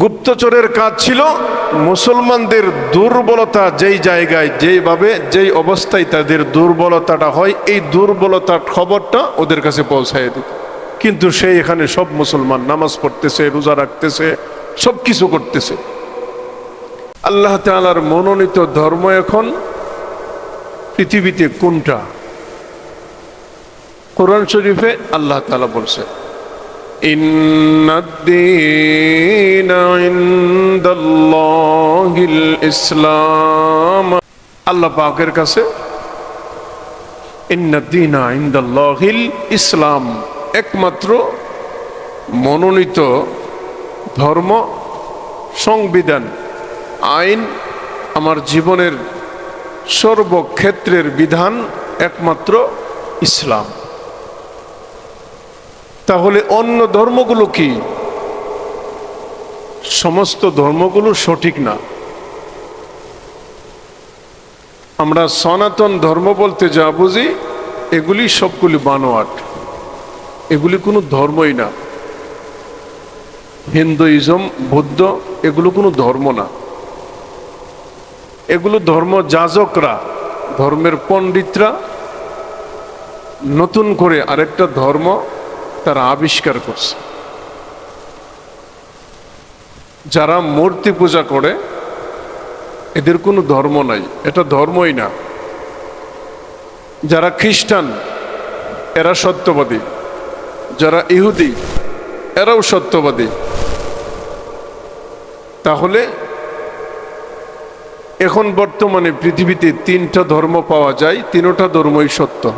গুপ্তচরের কাজ ছিল, মুসলমানদের দুর্বলতা যেই জায়গায়, যেইভাবে, যেই অবস্থায় তাদের দুর্বলতাটা হয়, এই দুর্বলতার খবরটা ওদের কাছে পৌঁছায় দিত। কিন্তু সে এখানে সব মুসলমান নামাজ পড়তেছে, রোজা রাখতেছে, সব কিছু করতেছে। আল্লাহ তালার মনোনীত ধর্ম এখন পৃথিবীতে কোনটা? কোরআন শরীফে আল্লাহ তালা বলছে إن الدين عند الله الإسلام আল্লাহ পাকের কাছে ইন্নাদ্দিনা ইন্দাল্লাহিল ইসলাম একমাত্র মনোনীত ধর্ম সংবিধান আইন আমার জীবনের সর্বক্ষেত্রের বিধান একমাত্র ইসলাম তাহলে অন্য ধর্মগুলো কি? সমস্ত ধর্মগুলো সঠিক না। আমরা সনাতন ধর্ম বলতে যা বুঝি, এগুলি সবগুলি বানোয়াট। এগুলি কোনো ধর্মই না। হিন্দুইজম, বৌদ্ধ, এগুলো কোনো ধর্ম না। এগুলো ধর্ম যাজকরা, ধর্মের পণ্ডিতরা নতুন করে আরেকটা ধর্ম তারা আবিষ্কার করছে। যারা মূর্তি পূজা করে, এদের কোনো ধর্ম নাই। এটা ধর্মই না। যারা খ্রিস্টান, এরা সত্যবাদী। যারা ইহুদি, এরাও সত্যবাদী। তাহলে এখন বর্তমানে পৃথিবীতে তিনটা ধর্ম পাওয়া যায়, তিনোটা ধর্মই সত্য।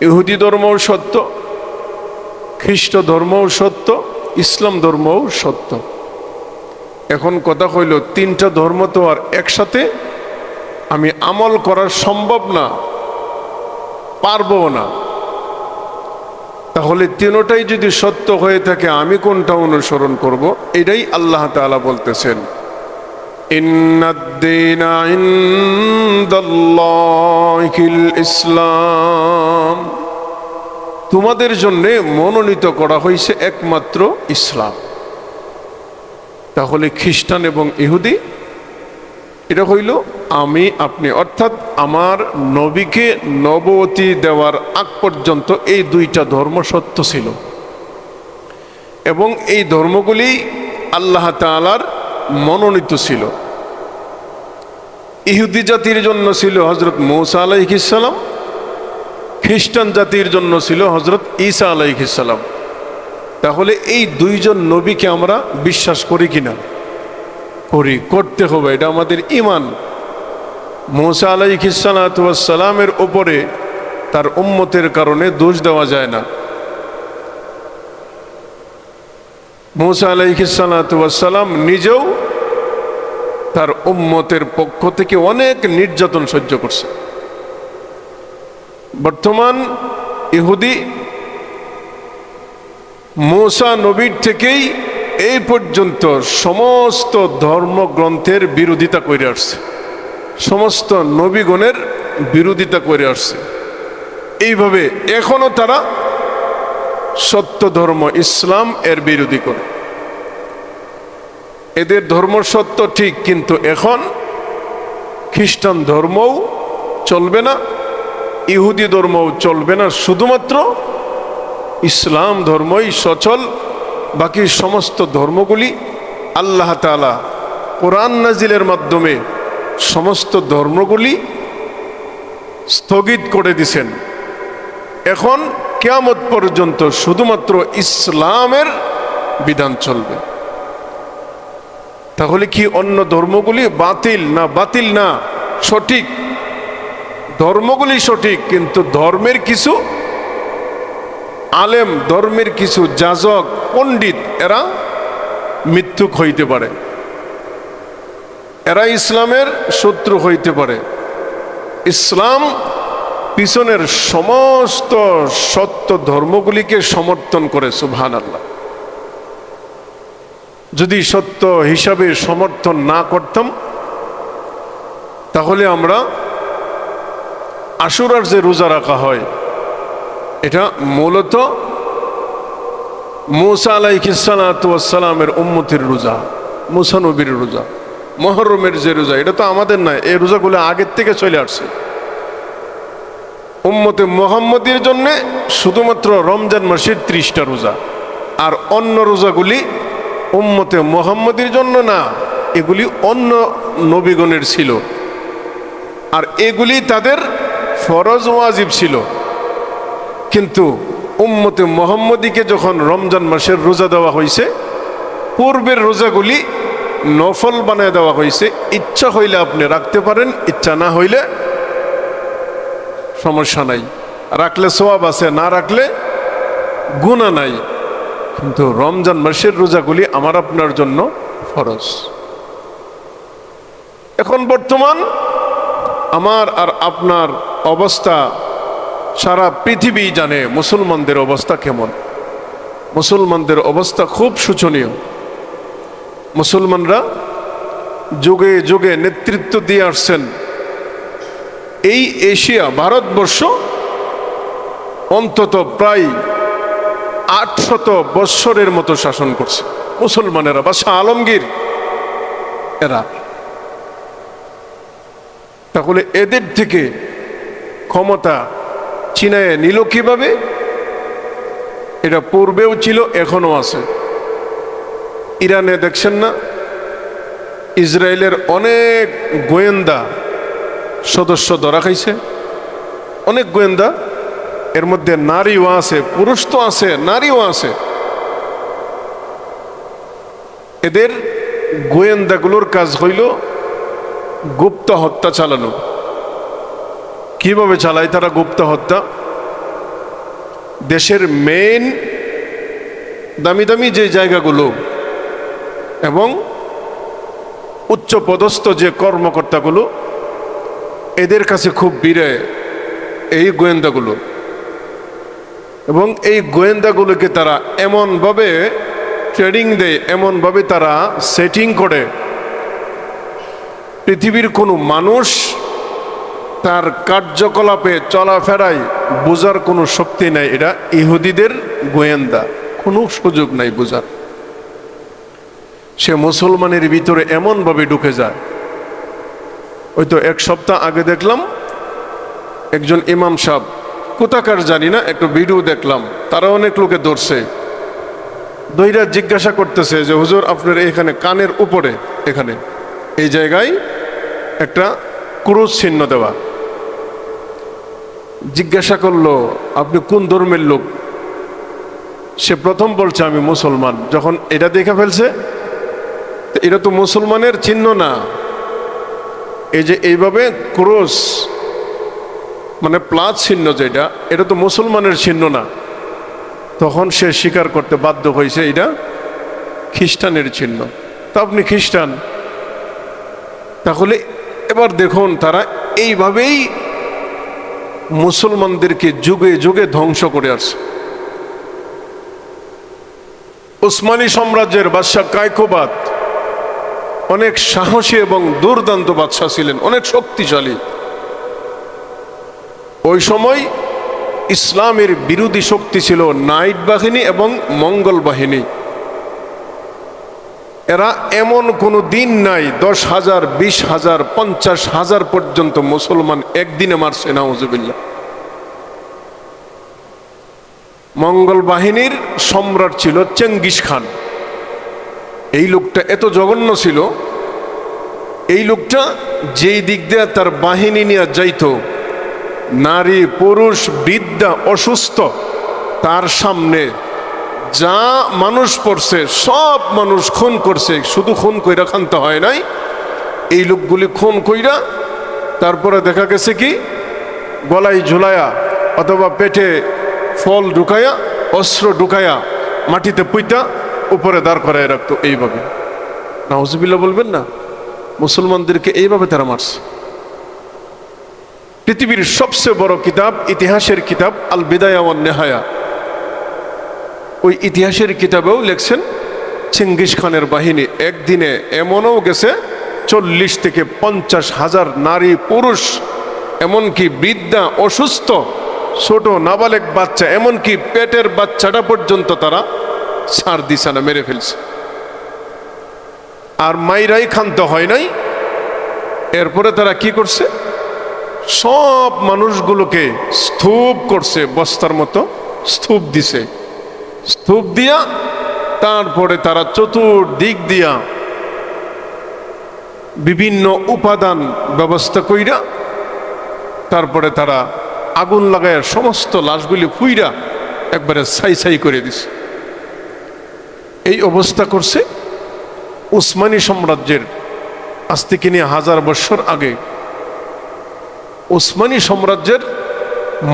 ইহুদি ধর্মও সত্য খ্রিস্ট ধর্মও সত্য, ইসলাম ধর্মও সত্য। এখন কথা হইল তিনটা ধর্ম তো আর একসাথে আমি আমল করা সম্ভব না পারব না। তাহলে তিনোটাই যদি সত্য হয়ে থাকে, আমি কোনটা অনুসরণ করব? এটাই আল্লাহ তাআলা বলতেছেন। ইসলাম। তোমাদের জন্যে মনোনীত করা হয়েছে একমাত্র ইসলাম। তাহলে খ্রিস্টান এবং ইহুদি, এটা হইল আমি, আপনি। অর্থাৎ আমার নবীকে নবতী দেওয়ার আগ পর্যন্ত এই দুইটা ধর্ম সত্য ছিল। এবং এই ধর্মগুলি আল্লাহ তালার মনোনীত ছিল। ইহুদি জাতির জন্য ছিল হজরত মৌসা আলাইহিসাল্লাম খ্রিস্টান জাতির জন্য ছিল হজরত ঈসা আলাইহিসাল্লাম তাহলে এই দুইজন নবীকে আমরা বিশ্বাস করি কিনা? করি, করতে হবে, এটা আমাদের ইমান মৌসা আলাইহিসালামের ওপরে তার উম্মতের কারণে দোষ দেওয়া যায় না। মৌসা আলাইহিসালাম নিজেও তার উম্মতের পক্ষ থেকে অনেক নির্যাতন সহ্য করছে। বর্তমান ইহুদি মোসা নবীর থেকেই এই পর্যন্ত সমস্ত ধর্মগ্রন্থের বিরোধিতা করে আসছে। সমস্ত নবীগণের বিরোধিতা করে আসছে। এইভাবে এখনও তারা সত্য ধর্ম ইসলাম এর বিরোধী করে। এদের ধর্ম সত্য ঠিক, কিন্তু এখন খ্রিস্টান ধর্মও চলবে না। ইহুদি ধর্মও চলবে না, শুধুমাত্র ইসলাম ধর্মই সচল, বাকি সমস্ত ধর্মগুলি আল্লাহ তালা কোরআন নাজিলের মাধ্যমে সমস্ত ধর্মগুলি স্থগিত করে দিছেন। এখন কেয়ামত পর্যন্ত শুধুমাত্র ইসলামের বিধান চলবে। তাহলে কি অন্য ধর্মগুলি বাতিল না বাতিল না, সঠিক? ধর্মগুলি সঠিক, কিন্তু ধর্মের কিছু আলেম, ধর্মের কিছু যাজক, পণ্ডিত, এরা মৃত্যুক হইতে পারে। এরা ইসলামের শত্রু হইতে পারে। ইসলাম পিছনের সমস্ত সত্য ধর্মগুলিকে সমর্থন করে সুবহান আল্লাহ যদি সত্য হিসাবে সমর্থন না করতাম, তাহলে আমরা আশুরার যে রোজা রাখা হয়, এটা মূলত মুসা আলাইসালামের উম্মতির রোজা, মুসা নবীর রোজা, মহরমের যে রোজা, এটা তো আমাদের নয়, এই রোজাগুলো আগের থেকে চলে আসছে। উম্মতে মোহাম্মদের জন্যে শুধুমাত্র রমজান মাসের ত্রিশটা রোজা, আর অন্য রোজাগুলি উম্মতে মোহাম্মদের জন্য না, এগুলি অন্য নবীগণের ছিল। আর এগুলি তাদের ফরজ ওয়াজিব ছিল। কিন্তু উম্মতে মোহাম্মদীকে যখন রমজান মাসের রোজা দেওয়া হয়েছে পূর্বের রোজাগুলি নফল বানিয়ে দেওয়া হয়েছে ইচ্ছা হইলে আপনি রাখতে পারেন, ইচ্ছা না হইলে সমস্যা নাই। রাখলে সোয়াব আছে, না রাখলে গুণা নাই। কিন্তু রমজান মাসের রোজাগুলি আমার আপনার জন্য ফরজ। এখন বর্তমান আমার আর আপনার অবস্থা সারা পৃথিবী জানে মুসলমানদের অবস্থা কেমন। মুসলমানদের অবস্থা খুব শোচনীয়। মুসলমানরা যুগে যুগে নেতৃত্ব দিয়ে আসছেন। এই এশিয়া ভারতবর্ষ অন্তত প্রায় আটশত বৎসরের মতো শাসন করছে। মুসলমানেরা বা শাহ আলমগীর এরা। তাহলে এদের থেকে ক্ষমতা চিনায় নিল কীভাবে? এটা পূর্বেও ছিল এখনও আছে। ইরানে দেখছেন না? ইসরায়েলের অনেক গোয়েন্দা সদস্য ধরা খাইছে। অনেক গোয়েন্দা, এর মধ্যে নারীও আছে, পুরুষ তো আছে, নারীও আছে। এদের গোয়েন্দাগুলোর কাজ হইল গুপ্ত হত্যা চালানো। কীভাবে চালায়? তারা গুপ্ত হত্যা। দেশের মেইন দামি দামি যে জায়গাগুলো এবং উচ্চ পদস্থ যে কর্মকর্তাগুলো, এদের কাছে খুব বিরে এই গোয়েন্দাগুলো। এবং এই গোয়েন্দাগুলোকে তারা এমনভাবে ট্রেনিং দেয়, এমনভাবে তারা সেটিং করে। পৃথিবীর কোনো মানুষ তার কার্যকলাপে চলাফেরায় বোঝার কোনো শক্তি নাই। এটা ইহুদিদের গোয়েন্দা। কোনো সুযোগ নাই বোঝার। সে মুসলমানের ভিতরে এমনভাবে ঢুকে যায়। ওই তো এক সপ্তাহ আগে দেখলাম, একজন ইমাম সাহ কোথাকার জানি না, একটু ভিডিও দেখলাম। তারা অনেক লোকে ধরছে। দইরা জিজ্ঞাসা করতেছে যে, হুজুর, আপনার এখানে কানের উপরে, এখানে, এই জায়গায় একটা ক্রুজ চিহ্ন দেওয়া। জিজ্ঞাসা করল, আপনি কোন ধর্মের লোক? সে প্রথম বলছে, আমি মুসলমান। যখন এটা দেখে ফেলছে এটা তো মুসলমানের চিহ্ন না। এই যে এইভাবে ক্রোশ মানে প্লাস চিহ্ন যেটা, এটা তো মুসলমানের চিহ্ন না। তখন সে স্বীকার করতে বাধ্য হয়েছে, এটা খ্রিস্টানের চিহ্ন। তা আপনি খ্রিস্টান? তাহলে এবার দেখুন তারা এইভাবেই মুসলমানদেরকে যুগে যুগে ধ্বংস করে আসছে। উসমানী সাম্রাজ্যের বাদশাহ কায়কোবাদ অনেক সাহসী এবং দুর্দান্ত বাদশাহ ছিলেন, অনেক শক্তিশালী। ওই সময় ইসলামের বিরোধী শক্তি ছিল নাইট বাহিনী এবং মঙ্গল বাহিনী। এরা এমন কোনো দিন নাই, দশ হাজার, বিশ হাজার, পঞ্চাশ হাজার পর্যন্ত মুসলমান একদিনে মারছে নাউজুবিল্লা মঙ্গল বাহিনীর সম্রাট ছিল চেঙ্গিস খান। এই লোকটা এত জঘন্য ছিল, এই লোকটা যেই দিক দিয়ে তার বাহিনী নিয়ে যাইত, নারী, পুরুষ, বৃদ্ধা, অসুস্থ, তার সামনে যা মানুষ পড়ছে, সব মানুষ খুন করছে, শুধু খুন কইরা খানতে হয় নাই। এই লোকগুলি খুন কইরা তারপরে দেখা গেছে কি? গলায় ঝুলায়া অথবা পেটে ফল ঢুকায়া, অস্ত্র ঢুকায়া মাটিতে পুইতা, উপরে দাঁড় করায় রাখতো এইভাবে। নাউজবিল্লা বলবেন না, মুসলমানদেরকে এইভাবে তারা মারছে। পৃথিবীর সবচেয়ে বড় কিতাব, ইতিহাসের কিতাব আল বিদায়া নেহায়া ওই ইতিহাসের কিতাবেও লেখছেন, চেঙ্গিস খানের বাহিনী একদিনে এমনও গেছে, চল্লিশ থেকে পঞ্চাশ হাজার নারী পুরুষ, এমনকি বৃদ্ধা অসুস্থ, ছোট নাবালেক বাচ্চা, এমনকি পেটের বাচ্চাটা পর্যন্ত তারা সার দিছে না, মেরে ফেলছে। আর মাইরাই ক্ষান্ত হয় নাই। এরপরে তারা কি করছে? সব মানুষগুলোকে স্তূপ করছে, বস্তার মতো স্তূপ দিছে। স্তূপ দিয়া, তারপরে তারা চতুর্দিক দিয়া বিভিন্ন উপাদান ব্যবস্থা কইরা, তারপরে তারা আগুন লাগায় সমস্ত লাশগুলি ফুইরা একবারে ছাই ছাই করে দিছে। এই অবস্থা করছে উসমানী সাম্রাজ্যের আজ থেকে নিয়ে হাজার বছর আগে। উসমানী সাম্রাজ্যের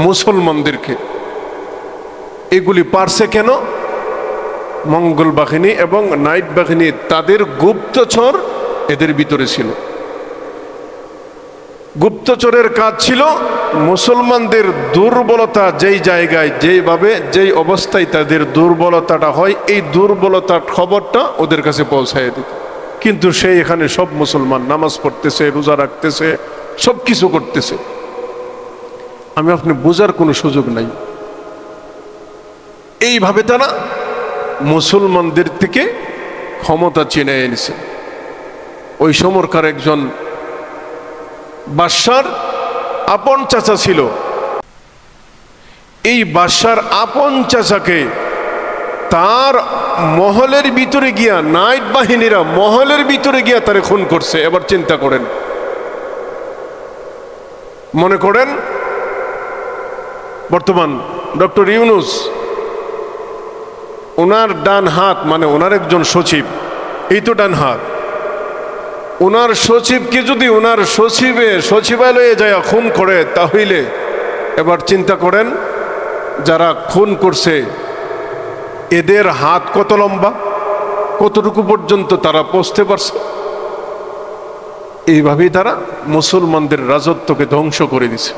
মুসলমানদেরকে এগুলি পারছে কেন? মঙ্গল বাহিনী এবং নাইট বাহিনী তাদের গুপ্তচর এদের ভিতরে ছিল। গুপ্তচরের কাজ ছিল মুসলমানদের দুর্বলতা যেই জায়গায়, যেইভাবে, যেই অবস্থায় তাদের দুর্বলতাটা হয়, এই দুর্বলতার খবরটা ওদের কাছে পৌঁছায় দিত। কিন্তু সে এখানে সব মুসলমান নামাজ পড়তেছে, রোজা রাখতেছে সব কিছু করতেছে। আমি আপনি বোঝার কোনো সুযোগ নাই। এইভাবে তারা মুসলমানদের থেকে ক্ষমতা চিনে এনেছে। ওই সমরকার একজন বাদশার আপন চাচা ছিল। এই বাদশার আপন চাচাকে তার মহলের ভিতরে গিয়া, নাইট বাহিনীরা মহলের ভিতরে গিয়া তারে খুন করছে। এবার চিন্তা করেন। মনে করেন বর্তমান ডক্টর ইউনুস ওনার ডান হাত মানে ওনার একজন সচিব, এই তো ডান হাত। ওনার সচিবকে যদি ওনার সচিবে, সচিবালয়ে যায় খুন করে তাহলে এবার চিন্তা করেন, যারা খুন করছে, এদের হাত কত লম্বা? কতটুকু পর্যন্ত তারা পৌঁছতে পারছে? এইভাবেই তারা মুসলমানদের রাজত্বকে ধ্বংস করে দিছে।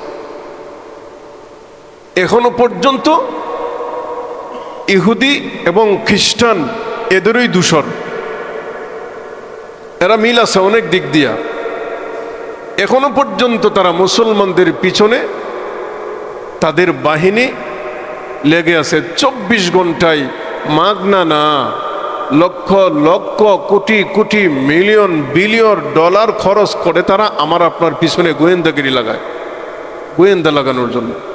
এখনও পর্যন্ত ইহুদি এবং খ্রিস্টান এদেরই দূষণ। এরা মিল আছে অনেক দিক দিয়া। এখনও পর্যন্ত তারা মুসলমানদের পিছনে তাদের বাহিনী লেগে আছে। চব্বিশ ঘন্টায় মাগনা না, lakh lakh, crore crore, million, billion dollar খরচ করে তারা আমার আপনার পিছনে গোয়েন্দাগিরি লাগায়। গোয়েন্দা লাগানোর জন্য।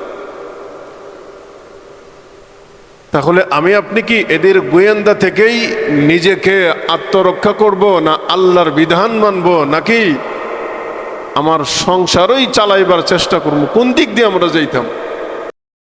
তাহলে আমি আপনি কি এদের গোয়েন্দা থেকেই নিজেকে আত্মরক্ষা করব না আল্লাহর বিধান মানব নাকি আমার সংসারই চালাইবার চেষ্টা করব? কোন দিক দিয়ে আমরা যাইতাম?